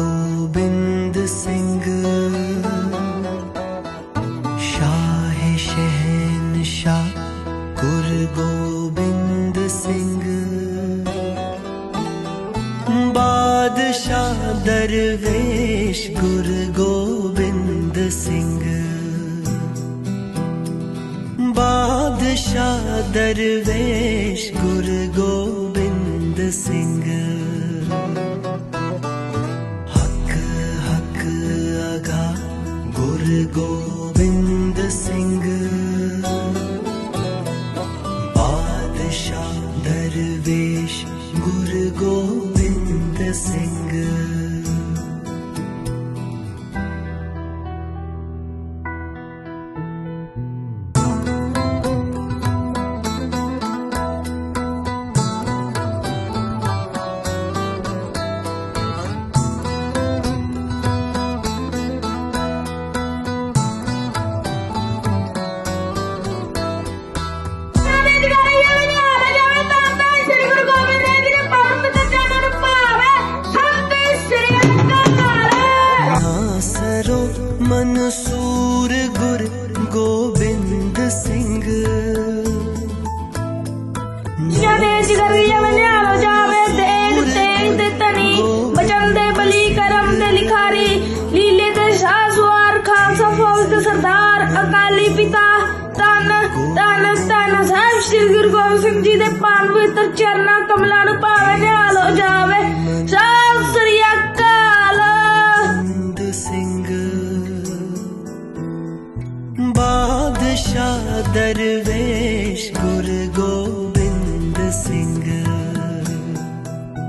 गोविन्द सिंह। शाह शहन शाह गुर गोबिंद सिंह। बादशाह दरवेश गुर गोबिंद सिंह। बादशाह दरवेश गुर गुरुगोविन्द सिंह। देश गुरु गोविंद सिंह। ਸਰਦਾਰ ਅਕਾਲੀ ਪਿਤਾ ਤਨ ਤਨ ਤਨ ਸਾਹਿਬ ਸ੍ਰੀ ਗੁਰੂ ਗੋਬਿੰਦ ਸਿੰਘ ਜੀ ਦੇ ਪਾਵਨ ਪਵਿੱਤਰ ਚਰਨਾਂ ਕਮਲਾਂ ਨੂੰ ਭਾਵੇਂ ਨਿਹਾਲ ਹੋ ਜਾਵੇ। ਸਤਿ ਸ੍ਰੀ ਅਕਾਲ। ਬਾਦਸ਼ਾਹ ਦਰਵੇਸ਼